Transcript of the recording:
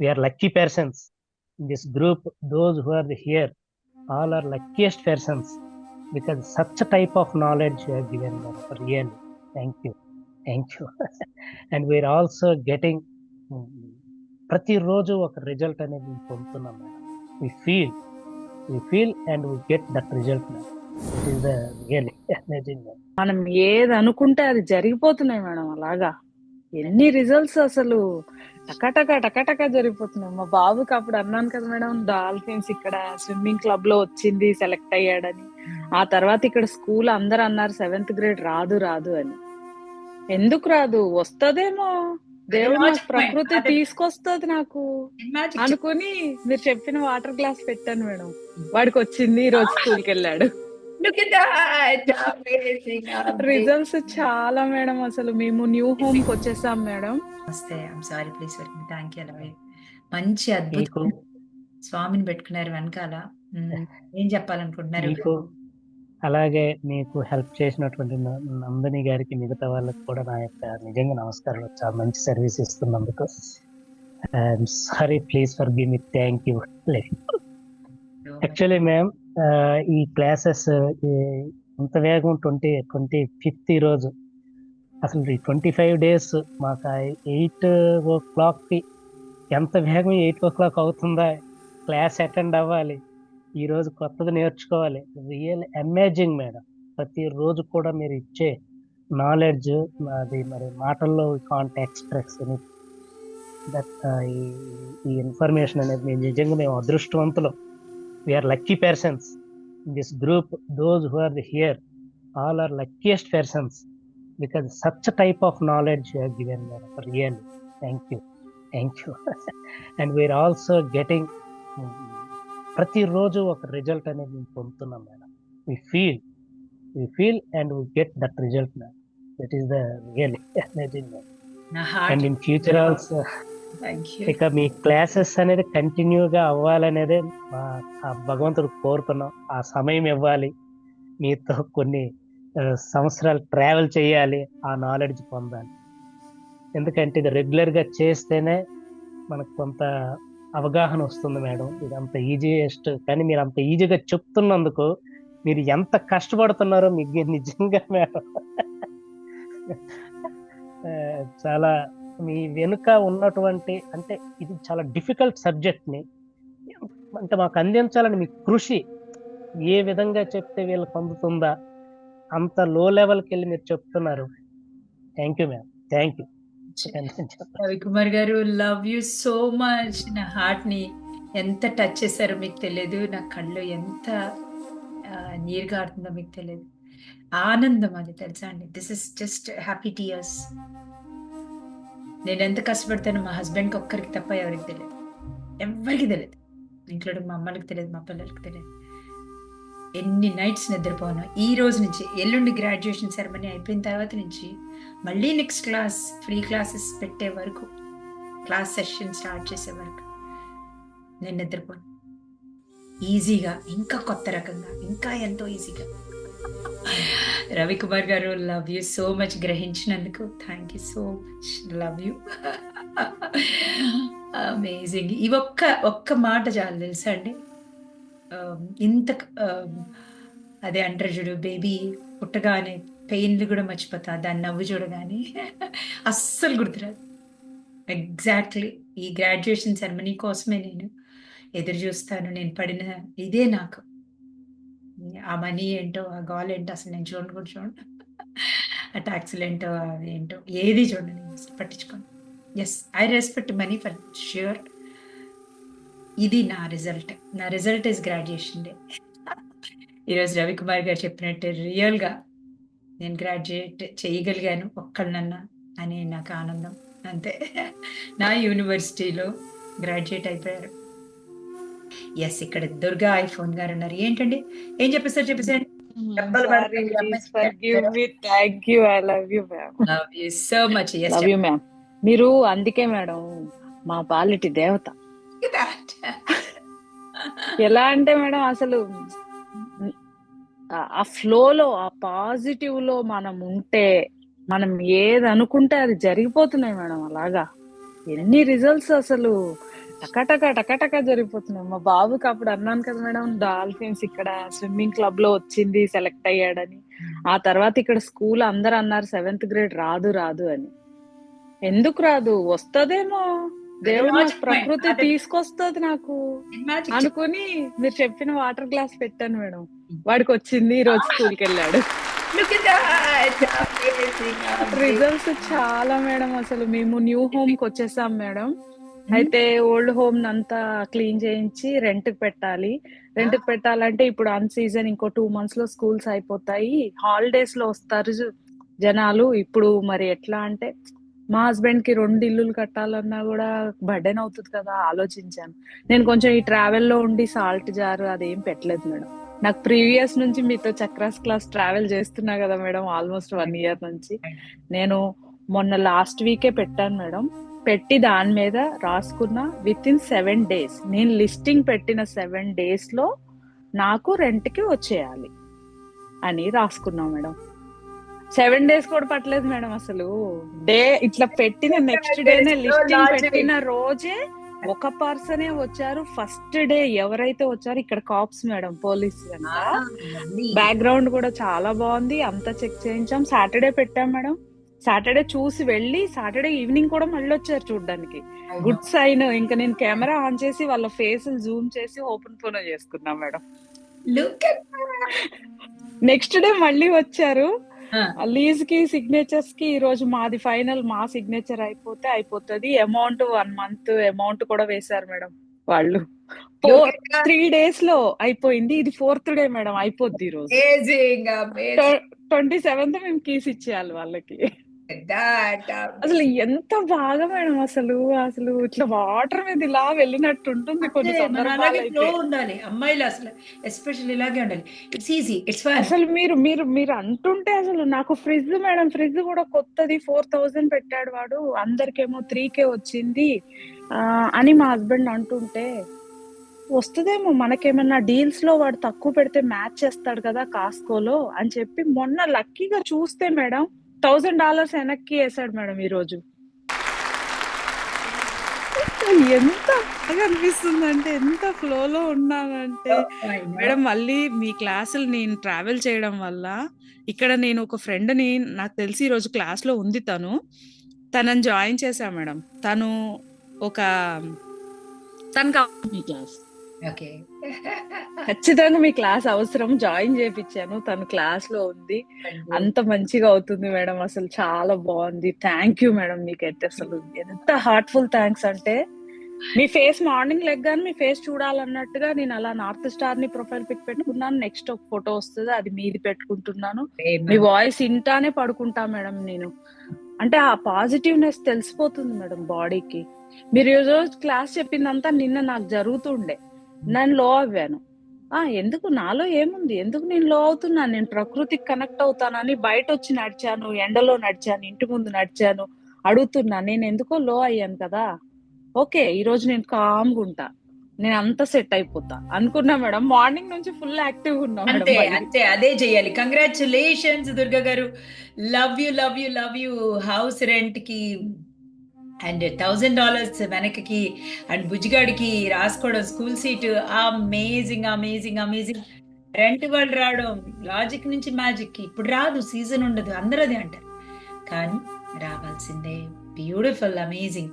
We are lucky persons this group those who are here all are luckiest persons because such type of knowledge given for real thank you thank you and we are also getting ప్రతిరోజు ఒక result అనేది పొందుతున్నాం madam we feel we feel and we get that result madam మనం ఏది అనుకుంటే అది జరిగిపోతున్నాయి madam అలాగా ఎన్ని results అసలు? టకాటక టకాటక జరిగిపోతున్నాయి. మా బాబుకి అప్పుడు అన్నాను కదా మేడం డాల్ఫిన్స్ ఇక్కడ స్విమ్మింగ్ క్లబ్లో వచ్చింది సెలెక్ట్ అయ్యాడని. ఆ తర్వాత ఇక్కడ స్కూల్ అందరు అన్నారు సెవెంత్ గ్రేడ్ రాదు రాదు అని. ఎందుకు రాదు? వస్తదేమో. దేవుడు ప్రకృతి తీసుకొస్తుంది నాకు. అనుకుని మీరు చెప్పిన వాటర్ గ్లాస్ పెట్టాను మేడం. వాడికి వచ్చింది ఈ రోజు స్కూల్కి వెళ్ళాడు. Amazing. రిజల్ట్స్ చాలా మేడం అసలు మేము న్యూ హోమ్కి వచ్చేసాం మేడం నమస్తే. I'm sorry please thank you అలాగే మంచి అద్భుతం మీకు స్వామిని పెట్టుకున్నారు వెనకాల. ఏం చెప్పాలనుకుంటున్నారు? మీకు అలాగే మీకు హెల్ప్ చేసినటువంటి నందిని గారికి మిగతా వాళ్ళకి కూడా నా యొక్క నిజంగా నమస్కారాలు చాలా మంచి service ఇస్తున్నందుకు. Sorry please for give me thank you actually ma'am ఈ క్లాసెస్ ఇంత వేగం ట్వంటీ ట్వంటీ ఫిఫ్త్ రోజు. అసలు ఈ ట్వంటీ ఫైవ్ డేస్ మాకు ఎయిట్ ఓ క్లాక్కి ఎంత వేగం ఎయిట్ ఓ క్లాక్ అవుతుందా? క్లాస్ అటెండ్ అవ్వాలి. ఈరోజు కొత్తది నేర్చుకోవాలి. Real amazing madam. ప్రతి రోజు కూడా మీరు ఇచ్చే నాలెడ్జ్ అది మరి మాటల్లో కాంట్ ఎక్స్ప్రెస్ దట్ ఈ ఇన్ఫర్మేషన్ అనేది మేము నిజంగా మేము అదృష్టవంతులు. We are lucky persons in this group those who are here all are luckiest persons because such type of knowledge you have given madam really thank you thank you and we are also getting ప్రతిరోజు ఒక result అనేది మేము పొందుతున్నాం madam we feel we feel and we get that result madam that is the really amazing నా and heart in future also thank you ఇక మీ classes అనేది కంటిన్యూగా అవ్వాలనేదే మా భగవంతుడు కోరుతున్నాం ఆ సమయం ఇవ్వాలి. మీతో కొన్ని సంవత్సరాలు ట్రావెల్ చేయాలి ఆ నాలెడ్జ్ పొందాలి. ఎందుకంటే ఇది రెగ్యులర్గా చేస్తేనే మనకు కొంత అవగాహన వస్తుంది మేడం. ఇది అంత ఈజీయెస్ట్ కానీ మీరు అంత ఈజీగా చెప్తున్నందుకు మీరు ఎంత కష్టపడుతున్నారో మీకు నిజంగా మేడం. చాలా మీ వెనుక ఉన్నటువంటి అంటే ఇది చాలా డిఫికల్ట్ సబ్జెక్ట్ని అంటే మాకు అందించాలని మీ కృషి ఏ విధంగా చెప్తే వీళ్ళకి అందుతుందా అంత లో లెవెల్కి వెళ్ళి మీరు చెప్తున్నారు. Thank you ma'am thank you Ravikumar గారు లవ్ యూ సో మచ్ నా హార్ట్ని ఎంత టచ్ చేశారో మీకు తెలియదు. నా కళ్ళు ఎంత నీరు గారుతుందో మీకు తెలియదు. ఆనందం అది తెలుసా అండి? This is just happy tears నేను ఎంత కష్టపడతానో మా హస్బెండ్కి ఒక్కరికి తప్ప ఎవరికి తెలియదు ఎవరికి తెలియదు ఇంక్లూడింగ్ మా అమ్మలకి తెలియదు మా పిల్లలకి తెలియదు ఎన్ని నైట్స్ నిద్రపోను. ఈ రోజు నుంచి ఎల్లుండి గ్రాడ్యుయేషన్ సెరమనీ అయిపోయిన తర్వాత నుంచి మళ్ళీ నెక్స్ట్ క్లాస్ ఫ్రీ క్లాసెస్ పెట్టే వరకు క్లాస్ సెషన్ స్టార్ట్ చేసే వరకు నేను నిద్రపోను. ఈజీగా ఇంకా కొత్త రకంగా ఇంకా ఎంతో ఈజీగా రవికుమార్ గారు love you so much గ్రహించినందుకు. Thank you so much love you amazing ఈ ఒక్క ఒక్క మాట చాలు తెలుసా అండి? Um, ఇంత um, అదే అంటారు చూడు బేబీ పుట్టగానే పెయిన్లు కూడా మర్చిపోతా దాన్ని నవ్వు చూడగానే. అస్సలు గుర్తురాదు. ఎగ్జాక్ట్లీ ఈ గ్రాడ్యుయేషన్ సెరమనీ కోసమే నేను ఎదురు చూస్తాను. నేను పడిన ఇదే నాకు. ఆ మనీ ఏంటో ఆ గాల్ ఏంటో అసలు నేను చూడండి కూడా చూడండి ఆ ట్యాక్సీలు ఏంటో అవి ఏంటో ఏది చూడండి నేను అసలు పట్టించుకోండి yes I respect money for sure ఇది నా రిజల్ట్ నా రిజల్ట్ ఇస్ గ్రాడ్యుయేషన్ డే ఈరోజు రవికుమార్ గారు చెప్పినట్టు రియల్గా నేను గ్రాడ్యుయేట్ చేయగలిగాను ఒక్కళ్ళనన్నా అని నాకు ఆనందం. అంతే. నా యూనివర్సిటీలో గ్రాడ్యుయేట్ అయిపోయారు. ఎస్ ఇక్కడ దుర్గా ఐఫోన్ గారు ఉన్నారు. ఏంటండి? ఏం చెప్పేసారు చెప్పేసారు డబ్బలు పడతాయి, అమ్మాయి. Thank you I love you ma'am love you so much yes love you ma'am మీరు అందుకే మేడం మా పాలిటి దేవత. ఎలా అంటే మేడం అసలు ఆ- ఆ ఫ్లోలో ఆ పాజిటివ్లో మనం ఉంటే మనం ఏది అనుకుంటే అది జరిగిపోతున్నాయి మేడం అలాగా. ఎన్ని రిజల్ట్స్ అసలు టకాటక టకాటక జరిగిపోతున్నాయి. మా బాబుకి అప్పుడు అన్నాను కదా మేడం డాల్ఫిన్స్ ఇక్కడ స్విమ్మింగ్ క్లబ్లో వచ్చింది సెలెక్ట్ అయ్యాడని. ఆ తర్వాత ఇక్కడ స్కూల్ అందరు అన్నారు సెవెంత్ గ్రేడ్ రాదు రాదు అని. ఎందుకు రాదు? వస్తదేమో. దేవుడు నాకు. ప్రకృతి. తీసుకొస్తుంది నాకు. అనుకుని మీరు చెప్పిన వాటర్ గ్లాస్ పెట్టాను మేడం. వాడికి వచ్చింది ఈ రోజు స్కూల్కి వెళ్ళాడు. రిజల్ట్స్ చాలా మేడం అసలు. మేము న్యూ హోమ్కి వచ్చేసాం మేడం. అయితే ఓల్డ్ హోమ్ అంతా క్లీన్ చేయించి రెంట్కి పెట్టాలి. రెంట్కి పెట్టాలంటే ఇప్పుడు అన్ సీజన్ ఇంకో టూ మంత్స్లో స్కూల్స్ అయిపోతాయి. హాలిడేస్లో వస్తారు జనాలు. ఇప్పుడు మరి ఎట్లా అంటే మా హస్బెండ్కి రెండు ఇల్లులు కట్టాలన్నా కూడా బర్డెన్ అవుతుంది కదా ఆలోచించాను. నేను కొంచెం ఈ ట్రావెల్లో ఉండి సాల్ట్ జారు అదేం పెట్టలేదు మేడం. నాకు ప్రీవియస్ నుంచి మీతో చక్రాస్ క్లాస్ ట్రావెల్ చేస్తున్నా కదా మేడం ఆల్మోస్ట్ వన్ ఇయర్ నుంచి. నేను మొన్న లాస్ట్ వీకే పెట్టాను మేడం. పెట్టి దాని మీద రాసుకున్న విత్ ఇన్ సెవెన్ డేస్ నేను లిస్టింగ్ పెట్టిన సెవెన్ డేస్లో నాకు రెంట్కి వచ్చేయాలి అని రాసుకున్నాం మేడం. సెవెన్ డేస్ కూడా పట్టలేదు మేడం అసలు. డే ఇట్లా పెట్టిన నెక్స్ట్ డేనే లిస్టింగ్. పెట్టిన రోజే ఒక పర్సనే వచ్చారు. ఫస్ట్ డే ఎవరైతే వచ్చారో ఇక్కడ కాప్స్ మేడం పోలీస్. బ్యాక్గ్రౌండ్ కూడా చాలా బాగుంది. అంతా చెక్ చేయించాం. సాటర్డే పెట్టాం మేడం. సాటర్డే చూసి వెళ్ళి సాటర్డే ఈవినింగ్ కూడా మళ్ళీ వచ్చారు చూడడానికి. Good sign. ఇంకా నేను కెమెరా ఆన్ చేసి వాళ్ళ ఫేస్ జూమ్ చేసి ఓపెన్ ఫోన్ చేసుకున్నా మేడం. నెక్స్ట్ డే మళ్ళీ వచ్చారు. లీజ్కి సిగ్నేచర్స్కి ఈ రోజు మాది ఫైనల్. మా సిగ్నేచర్ అయిపోతే అయిపోతుంది. అమౌంట్ వన్ మంత్ అమౌంట్ కూడా వేశారు మేడం వాళ్ళు. త్రీ డేస్లో అయిపోయింది. ఇది ఫోర్త్ డే మేడం అయిపోద్ది ఈ రోజు. ట్వంటీ సెవెంత్ మేము కీస్ ఇచ్చేయాలి వాళ్ళకి. అసలు ఎంత బాగా మేడం అసలు అసలు ఇట్లా వాటర్ మీద ఇలా వెళ్ళినట్టు ఉంటుంది కొన్ని ఉండాలి. అమ్మాయిలు అసలు ఎస్పెషల్ ఇలాగే ఉండాలి. ఇట్స్ ఈజీ ఇట్స్ అసలు మీరు మీరు మీరు అంటుంటే అసలు నాకు ఫ్రిడ్జ్ మేడం ఫ్రిడ్జ్ కూడా కొత్తది ఫోర్ థౌజండ్ పెట్టాడు వాడు అందరికేమో త్రీ కే వచ్చింది అని మా హస్బెండ్ అంటుంటే వస్తుందేమో మనకేమన్నా డీల్స్లో వాడు తక్కువ పెడితే మ్యాచ్ చేస్తాడు కదా కాస్కోలో అని చెప్పి మొన్న లక్కీగా చూస్తే మేడం థౌజండ్ డాలర్స్ వెనక్కి వేసాడు మేడం ఈ రోజు ఎంత బాగా అనిపిస్తుంది అంటే ఎంత ఫ్లోలో ఉన్నానంటే. మేడం మళ్ళీ మీ క్లాసులు నేను ట్రావెల్ చేయడం వల్ల ఇక్కడ నేను ఒక ఫ్రెండ్ని నాకు తెలిసి ఈరోజు క్లాస్లో ఉంది తను. తనని జాయిన్ చేశా మేడం. తను ఒక తనకు కావాలి మీ క్లాస్. ఖచ్చితంగా మీ క్లాస్ అవసరం. జాయిన్ చేపించాను తను క్లాస్లో ఉంది అంత మంచిగా అవుతుంది మేడం. అసలు చాలా బాగుంది. థ్యాంక్ యూ మేడం మీకైతే అసలు. ఎంత హార్ట్ఫుల్ థ్యాంక్స్ అంటే మీ ఫేస్ మార్నింగ్ లెగ్గానే మీ ఫేస్ చూడాలన్నట్టుగా నేను అలా నార్త్ స్టార్ని ప్రొఫైల్ పిక్ పెట్టుకున్నాను. నెక్స్ట్ ఒక ఫోటో వస్తుంది అది మీది పెట్టుకుంటున్నాను. మీ వాయిస్ ఇంటానే పడుకుంటా మేడం నేను. అంటే ఆ పాజిటివ్నెస్ తెలిసిపోతుంది మేడం బాడీకి. మీరు ఈ రోజు క్లాస్ చెప్పిందంతా నిన్న నాకు జరుగుతుండే. నేను లో అవ్వాను. ఆ ఎందుకు? నాలో ఏముంది? ఎందుకు నేను లో అవుతున్నాను నేను ప్రకృతికి కనెక్ట్ అవుతానని బయట వచ్చి నడిచాను ఎండలో నడిచాను ఇంటి ముందు నడిచాను అడుగుతున్నా నేను ఎందుకో లో అయ్యాను కదా? ఓకే ఈ రోజు నేను కామ్గా ఉంటా. నేను అంత సెట్ అయిపోతా. అనుకున్నా మేడం. మార్నింగ్ నుంచి ఫుల్ యాక్టివ్ ఉన్నా అంతే. అంతే అదే చేయాలి. కంగ్రాచులేషన్స్ దుర్గా గారు. Love you love you love you house రెంట్కి అండ్ థౌజండ్ డాలర్స్ వెనకకి అండ్ బుజ్జిగాడికి రాసుకోవడం school seat. Amazing amazing amazing rent వాళ్ళు రావడం లాజిక్ నుంచి మ్యాజిక్ ఇప్పుడు రాదు సీజన్ ఉండదు. అందరూ అదే అంటారు. కానీ రావాల్సిందే. Beautiful amazing